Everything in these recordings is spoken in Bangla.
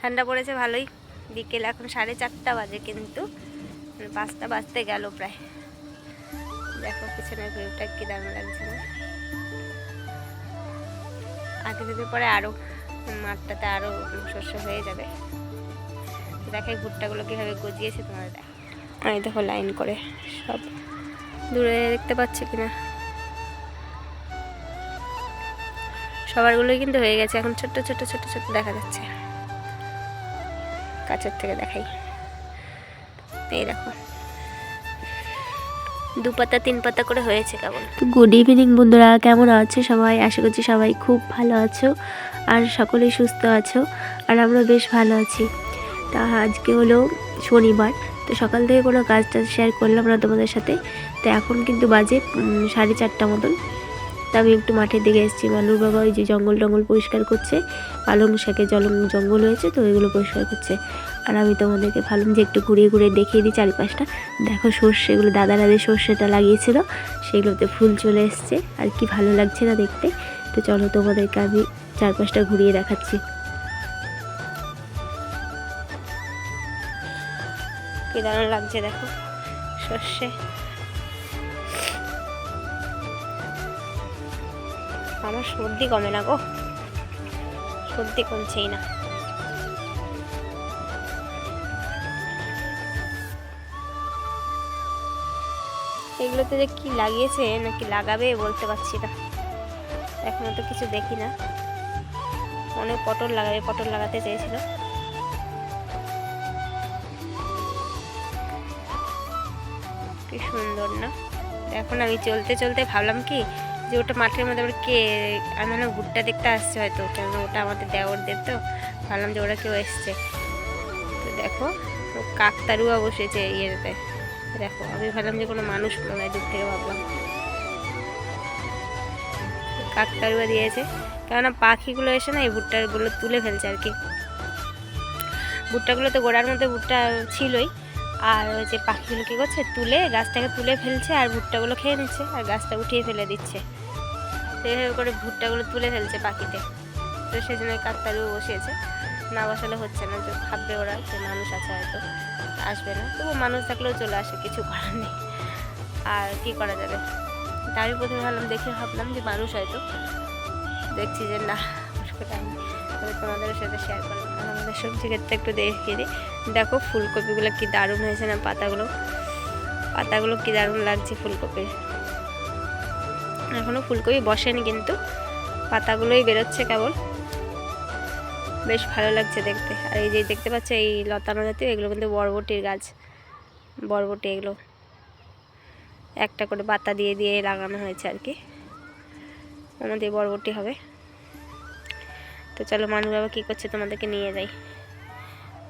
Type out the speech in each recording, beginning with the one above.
ঠান্ডা পড়েছে ভালোই। বিকেল এখন সাড়ে চারটা বাজে কিন্তু। মানে পাঁচটা বাজতে গেল প্রায়। দেখো পিছনের ভিউটা কি দারুণ লাগছে না। আগে যদি পরে আরও মাঠটাতে আরও শস্য হয়ে যাবে। দেখে ভুট্টাগুলো কীভাবে গজিয়েছে তোমার দেখ। এই দেখো লাইন করে সব দূরে দেখতে পাচ্ছ কিনা। সবারগুলোই কিন্তু হয়ে গেছে। এখন ছোট্ট ছোট্ট ছোট্ট ছোট্ট দেখা যাচ্ছে। কাছের থেকে দেখাই। এই দেখো। দু পাতা, তিন পাতা করে হয়েছে কেবল গুড ইভিনিং বন্ধুরা, কেমন আছো সবাই? আশা করছি সবাই খুব ভালো আছো আর সকলেই সুস্থ আছো আর আমরা বেশ ভালো আছি। তা আজকে হলো শনিবার, তো সকাল থেকে কোনো কাজ টাজ শেয়ার করলাম না তোমাদের সাথে। তো এখন কিন্তু বাজে সাড়ে চারটা মতন। তা আমি একটু মাঠের দিকে এসেছি। মানুর বাবা ওই যে জঙ্গল টঙ্গল পরিষ্কার করছে। পালং শাকে জল, জঙ্গল হয়েছে তো ওইগুলো পরিষ্কার করছে। আর আমি তোমাদেরকে ভাবলাম যে একটু ঘুরিয়ে ঘুরিয়ে দেখিয়ে দিই চারিপাশটা। দেখো সর্ষে, এগুলো দাদা দাদের সর্ষেটা লাগিয়েছিল, সেগুলোতে ফুল চলে এসছে। আর কি ভালো লাগছে না দেখতে। তো চলো তোমাদেরকে আমি চারপাশটা ঘুরিয়ে দেখাচ্ছি। কি দারুণ লাগছে দেখো সর্ষে। আমার সর্দি কমে না গো। সর্দি কমছেই না। এগুলোতে যে কি লাগিয়েছে, নাকি লাগাবে বলতে পারছি না। এখনও তো কিছু দেখি না। অনেক পটল লাগাবে, পটল লাগাতে চেয়েছিল। কি সুন্দর না। এখন আমি চলতে চলতে ভাবলাম কি যে ওটা মাঠের মধ্যে আবার কে, আমি ভাবলাম ভুট্টা দেখতে আসছে হয়তো, কেননা ওটা আমাদের দেওরদের তো। ভাবলাম যে ওরা কেউ এসছে। তো দেখো, কাকতারুয়া বসেছে ইয়েতে। দেখো, আমি ভাবলাম যে কোনো মানুষ মনে হয় দূর থেকে ভাবলাম। কাকতারুয়া দিয়েছে। কেননা পাখিগুলো এসে না এই ভুট্টাগুলো তুলে ফেলছে আর কি। ভুট্টাগুলো তো গোড়ার মধ্যে ভুট্টা ছিলই। আর ওই যে পাখিগুলো কী করছে? তুলে গাছটাকে তুলে ফেলছে আর ভুট্টাগুলো খেয়ে নিচ্ছে আর গাছটা উঠিয়ে ফেলে দিচ্ছে। তো করে ভুট্টাগুলো তুলে ফেলছে পাখিতে। তো সেই জন্য কাকতারুও বসিয়েছে। না বসালে হচ্ছে না, যে ভাববে ওরা যে মানুষ আছে হয়তো, আসবে না। তবু মানুষ থাকলেও চলে আসে, কিছু করার নেই। আর কি করা যাবে? তা আমি প্রথমে ভাবলাম, দেখে ভাবলাম যে মানুষ হয়তো। দেখছি যে না। ওটা আমি তোমাদের সাথে শেয়ার করলাম। আর আমাদের সবজি ক্ষেত্রে একটু দেখিয়ে দিই। দেখো ফুলকপিগুলো কি দারুণ হয়েছে না পাতাগুলো? পাতাগুলো কি দারুণ লাগছে ফুলকপির এখনও ফুলকপি বসেনি কিন্তু, পাতাগুলোই বেরোচ্ছে কেবল। বেশ ভালো লাগছে দেখতে। আর এই যে দেখতে পাচ্ছ, এই লতানো জাতীয়, এগুলো কিন্তু বরবটির গাছ। বরবটি এগুলো। একটা করে পাতা দিয়ে দিয়ে লাগানো হয়েছে আর কি। আমাদের বরবটি হবে। তো চলো মানু বাবা কী করছে তোমাদেরকে নিয়ে যাই।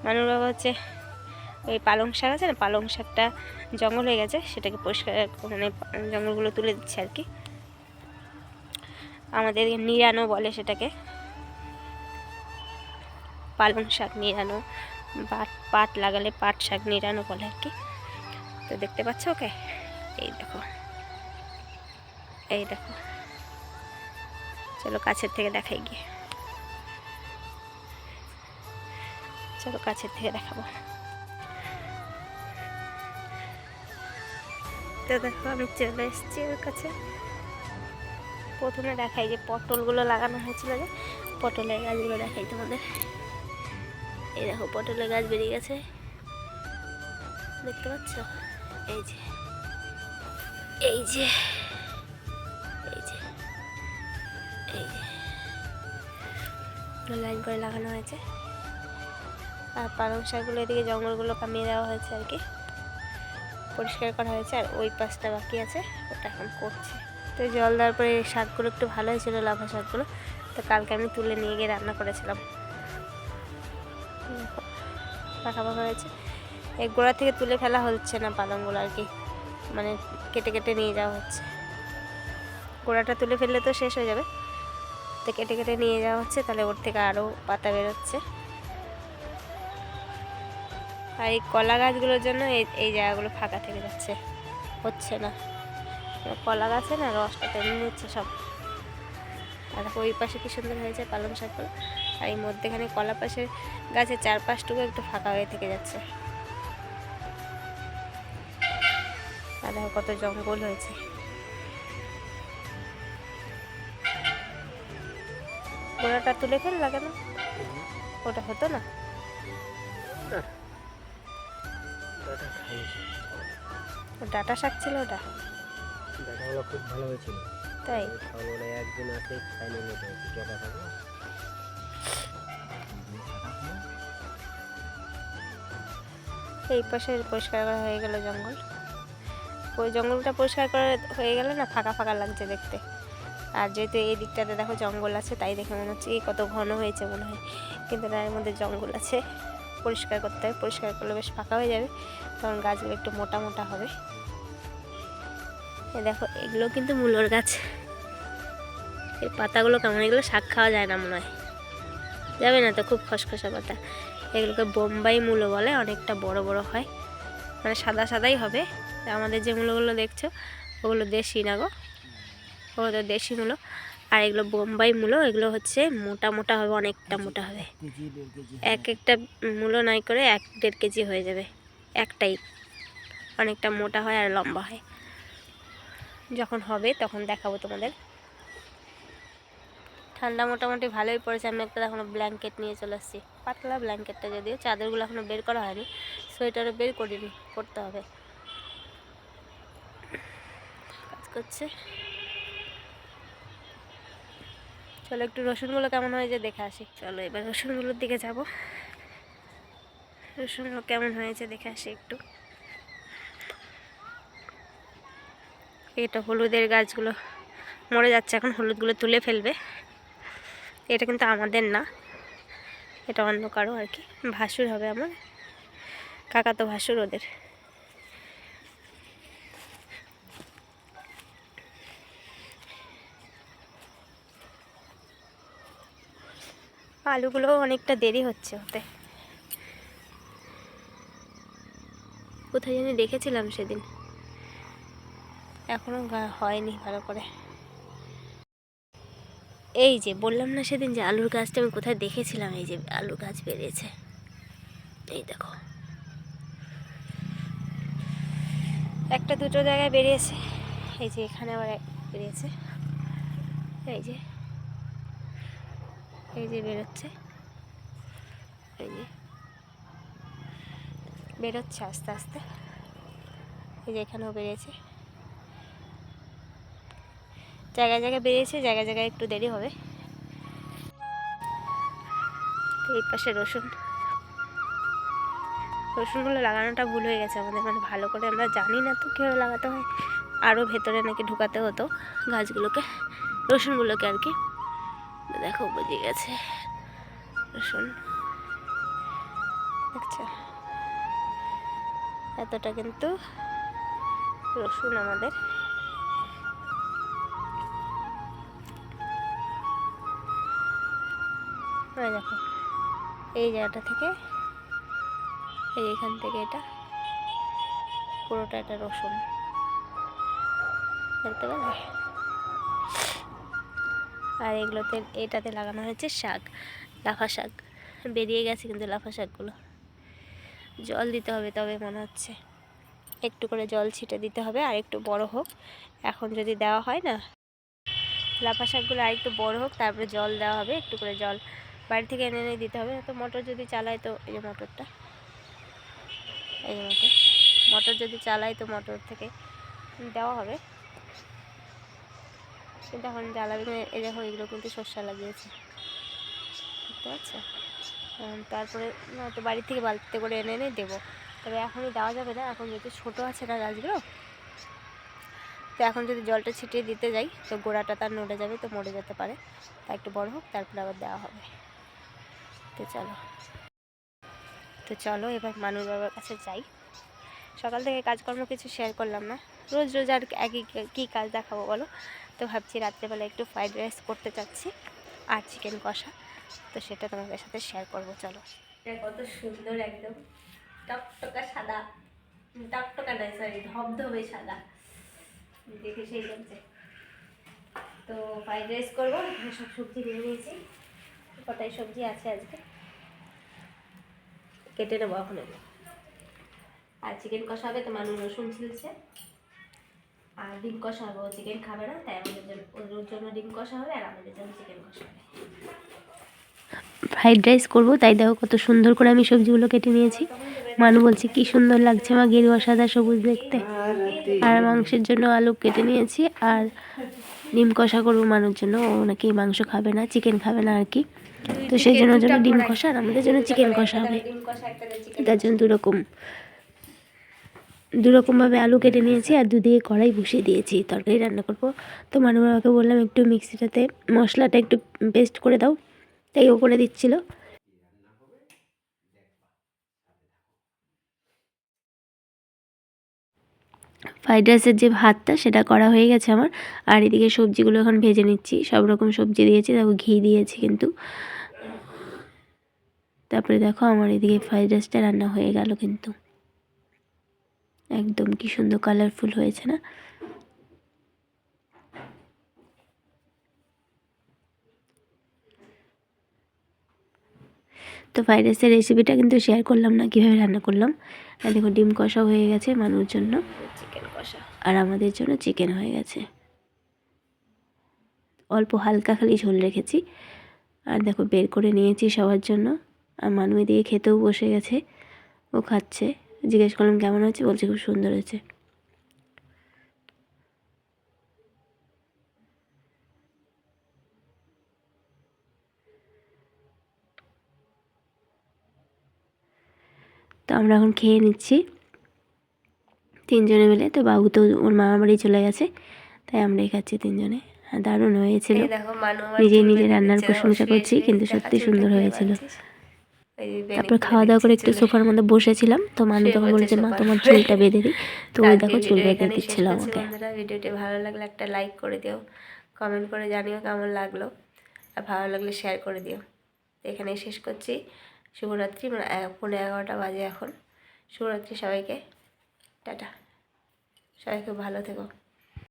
মানুর বাবা হচ্ছে ওই পালং শাক আছে না, পালং শাকটা জঙ্গল হয়ে গেছে, সেটাকে পরিষ্কার মানে জঙ্গলগুলো তুলে দিচ্ছে আর কি। আমাদের নিরানো বলে সেটাকে। পালং শাক নিরানো পাট পাট লাগালে পাট শাক নিরানো বলে আর কি। তো দেখতে পাচ্ছ ওকে? এই দেখো। এই দেখো। চলো কাছের থেকে দেখাই গিয়ে। চলো কাছের থেকে দেখাবো। দেখো, আমি চলে এসেছি ওর কাছে। প্রথমে দেখাই যে পটলগুলো লাগানো হয়েছিল যে, পটলের গাছগুলো দেখাই তোমাদের। এই দেখো, পটলের গাছ বেরিয়ে গেছে। দেখতে পাচ্ছ? এই যে এই যে এই যে এই যে। লাইন করে লাগানো হয়েছে। আর পালং শাকগুলো এদিকে জঙ্গলগুলো কামিয়ে দেওয়া হয়েছে আর কি। পরিষ্কার করা হয়েছে আর ওই পাশটা বাকি আছে, ওটা এখন করছে। তো জল দেওয়ার পরে শাকগুলো একটু ভালো হয়েছিল, লাফা শাকগুলো। তো কালকে আমি তুলে নিয়ে গিয়ে রান্না করেছিলাম। পাকা পাকা হয়েছে। এই গোড়া থেকে তুলে ফেলা হচ্ছে না পালংগুলো আর কি। মানে কেটে কেটে নিয়ে যাওয়া হচ্ছে। গোড়াটা তুলে ফেললে তো শেষ হয়ে যাবে। তো কেটে কেটে নিয়ে যাওয়া হচ্ছে, তাহলে ওর থেকে আরও পাতা বেরোচ্ছে। আর এই কলা গাছগুলোর জন্য এই জায়গাগুলো ফাঁকা থেকে যাচ্ছে। হচ্ছে না। কলা গাছে না রসটা টেনে হচ্ছে সব। আর ওই পাশে কি সুন্দর হয়েছে পালং শাকগুলো আর এই মধ্যেখানে কলা পাশের গাছের চারপাশটুকু একটু ফাঁকা হয়ে থেকে যাচ্ছে। আর দেখো কত জঙ্গল হয়েছে। গোড়াটা তুলে ফেললা কেন? ওটা হতো না? খাইয়েছি ও ডাটা শাক ছিল ওটা? ডাটাগুলো খুব ভালো হয়েছিল। তাই? খাওয়ানো একদিন আসে খাইলে নিতে হয়েছে জবা থাকল এই পাশে পরিষ্কার করা হয়ে গেল জঙ্গল। ওই জঙ্গলটা পরিষ্কার করা হয়ে গেলে না ফাঁকা ফাঁকা লাগছে দেখতে। আর যেহেতু এই দিকটাতে দেখো জঙ্গল আছে তাই দেখে মনে হচ্ছে কত ঘন হয়েছে মনে হয়। কিন্তু না এর মধ্যে জঙ্গল আছে। পরিষ্কার করতে হবে পরিষ্কার করলে বেশ ফাঁকা হয়ে যাবে। তখন গাছগুলো একটু মোটা মোটা হবে। দেখো, এগুলো কিন্তু মূলর গাছ। এই পাতাগুলো কেমন? এগুলো শাক খাওয়া যায় না মনে হয়। যাবে না তো? খুব খসখসা পাতা। এগুলোকে বোম্বাই মূলো বলে। অনেকটা বড় বড় হয়। মানে সাদা সাদাই হবে। আমাদের যে মূলোগুলো দেখছ, ওগুলো দেশি না গো? ওগুলো তো দেশি মূলো। আর এগুলো বোম্বাই মূলো এগুলো হচ্ছে মোটা মোটা হবে অনেকটা মোটা হবে। এক একটা মূলো নাই করে এক দেড় কেজি হয়ে যাবে একটাই। অনেকটা মোটা হয় আর লম্বা হয়। যখন হবে তখন দেখাবো তোমাদের। ঠান্ডা মোটামুটি ভালোই পড়েছে আমি একটা এখনও ব্ল্যাঙ্কেট নিয়ে চলে আসছি। পাতলা ব্ল্যাঙ্কেটটা যদিও চাদরগুলো এখনও বের করা হয়নি সোয়েটারও বের করিনি করতে হবে। কাজ করছে। চলো একটু রসুনগুলো কেমন হয়েছে দেখে আসি। চলো এবার রসুনগুলোর দিকে যাব। রসুনগুলো কেমন হয়েছে দেখে আসি একটু। এটা হলুদের গাছগুলো মরে যাচ্ছে, এখন হলুদগুলো তুলে ফেলবে। এটা কিন্তু আমাদের না, এটা অন্য কারও আর কি। ভাসুর হবে আমার। কাকা তো ভাসুর ওদের। আলুগুলো অনেকটা দেরি হচ্ছে হতে কোথায় জানি দেখেছিলাম সেদিন। এখনও গা- হয়নি ভালো করে। এই যে, বললাম না সেদিন যে আলুর গাছটা আমি কোথায় দেখেছিলাম, এই যে আলু গাছ বেরিয়েছে। এই দেখো। একটা দুটো জায়গায় বেরিয়েছে। এই যে এখানে আবার বেরিয়েছে। এই যে। এই যে বেরোচ্ছে। এই যে। বেরোচ্ছে আস্তে আস্তে। এই যে এখানেও বেরিয়েছে। জায়গায় জায়গায় বেরিয়েছে, জায়গায় জায়গায় একটু দেরি হবে। এই পাশে রসুন। রসুনগুলো লাগানোটা ভুল হয়ে গেছে আমাদের মানে ভালো করে আমরা জানি না তো কীভাবে লাগাতে হয়। আরও ভেতরে নাকি ঢুকাতে হতো গাছগুলোকে, রসুনগুলোকে আর কি। দেখো, বুঝে গেছে। রসুন আচ্ছা এতটা কিন্তু রসুন আমাদের। দেখো, এই জায়গাটা থেকে এই এখান থেকে এটা, পুরোটা এটা রসুন। দেখতে পেলে? আর এগুলোতে, এটাতে লাগানো হয়েছে শাক, লাফা শাক। বেরিয়ে গেছে কিন্তু লাফা শাকগুলো। জল দিতে হবে তবে মনে হচ্ছে। একটু করে জল ছিটে দিতে হবে, আর একটু বড় হোক। এখন যদি দেওয়া হয় না, লাফা শাকগুলো আর একটু বড় হোক, তারপরে জল দেওয়া হবে, একটু করে জল বাড়ি থেকে এনে এনে দিতে হবে। তো মোটর যদি চালায় তো, এই যে মোটরটা, এই যে মোটর মোটর যদি চালাই তো মোটর থেকে দেওয়া হবে। কিন্তু এখন জ্বালাবে না এই দেখো এগুলো কিন্তু শস্য লাগিয়েছে। বুঝতে পারছ তারপরে তো বাড়ি থেকে বালতিতে করে এনে এনে দেবো। তবে এখনই দেওয়া যাবে না, এখন যেহেতু ছোটো আছে না গাছগুলো, তো এখন যদি জলটা ছিটিয়ে দিতে যাই, তো গোড়াটা তার নড়ে যাবে, তো মরে যেতে পারে। তা একটু বড় হোক, তারপরে আবার দেওয়া হবে। তো চলো। তো চলো, এবার মানুষ বাবার কাছে যাই। সকাল থেকে কাজকর্ম কিছু শেয়ার করলাম না। রোজ রোজ আর একই কী কাজ দেখাবো বলো? তো ভাবছি রাত্রেবেলা একটু ফ্রাইড রাইস করতে চাচ্ছি আর চিকেন কষা। তো সেটা তোমাদের সাথে শেয়ার করব, চলো। কত সুন্দর একদম টকটকা সাদা। টকটকা নয় সরি ধবধবে সাদা। দেখে সেই লাগছে। তো ফ্রাইড রাইস করব সব সবজি নিয়ে নিয়েছি। কটাই সবজি আছে আজকে। কেটে নেব এখন আর চিকেন কষা হবে তো মানুষ রসুন ছিলছে। আর ডিম কষা হবে ও চিকেন খাবে না তাই আমাদের ওর জন্য ডিম কষা হবে আর আমাদের জন্য চিকেন কষা হবে। ফ্রাইড রাইস করব তাই দেখো কত সুন্দর করে আমি সবজিগুলো কেটে নিয়েছি। মানু বলছে কি সুন্দর লাগছে আমার গেরুয়া সাদা সবুজ দেখতে। আর মাংসের জন্য আলু কেটে নিয়েছি আর ডিম কষা করব মানুষ জন্য। ও নাকি মাংস খাবে না চিকেন খাবে না আর কি। তো সেই জন্য জন্য ডিম কষা আর আমাদের জন্য চিকেন কষা হবে। তার জন্য দুরকম। দুরকমভাবে আলু কেটে নিয়েছি আর দুদিকে কড়াই বসিয়ে দিয়েছি। তরকারি রান্না করব। তো মানু বাবাকে বললাম একটু মিক্সিটাতে মশলাটা একটু পেস্ট করে দাও। তাই ও করে দিচ্ছিল। ফ্রাইড রাইসের যে ভাতটা, সেটা করা হয়ে গেছে আমার। আর এদিকে সবজিগুলো এখন ভেজে নিচ্ছি। সব রকম সবজি দিয়েছি তারপর ঘি দিয়েছি কিন্তু। তারপরে দেখো আমার এদিকে ফ্রাইড রাইসটা রান্না হয়ে গেল কিন্তু। একদম কি সুন্দর কালারফুল হয়েছে না? তো ফ্রাইড রাইসের রেসিপিটা কিন্তু শেয়ার করলাম না কীভাবে রান্না করলাম। আর দেখো ডিম কষা হয়ে গেছে মানুষ জন্য। চিকেন কষা। আর আমাদের জন্য চিকেন হয়ে গেছে। অল্প হালকা খালি ঝোল রেখেছি। আর দেখো বের করে নিয়েছি সবার জন্য। আর মানুষ দিয়ে খেতেও বসে গেছে। ও খাচ্ছে। জিজ্ঞেস করলাম কেমন হয়েছে বলছে খুব সুন্দর হয়েছে তো আমরা এখন খেয়ে নিচ্ছি। তিনজনে মিলে তো বাবু তো ওর মামা বাড়ি চলে গেছে তাই আমরাই খাচ্ছি তিনজনে। আর দারুণ হয়েছিল। নিজেই নিজে রান্নার প্রশংসা করছি কিন্তু সত্যি সুন্দর হয়েছিল। তারপর খাওয়া দাওয়া করে একটু সোফার মধ্যে বসেছিলাম তো মানু তখন বলেছে মা তোমার চুলটা বেঁধে দিই। তো ওই দেখো চুল বেঁধে দিচ্ছিল আমাকে ভিডিওটি ভালো লাগলে একটা লাইক করে দিও কমেন্ট করে জানিও কেমন লাগল আর ভালো লাগলে শেয়ার করে দিও। তো এখানেই শেষ করছি। শুভরাত্রি মানে এ- পৌনে এগারোটা বাজে এখন। শুভরাত্রি সবাইকে টাটা। সবাই খুব ভালো থেকো।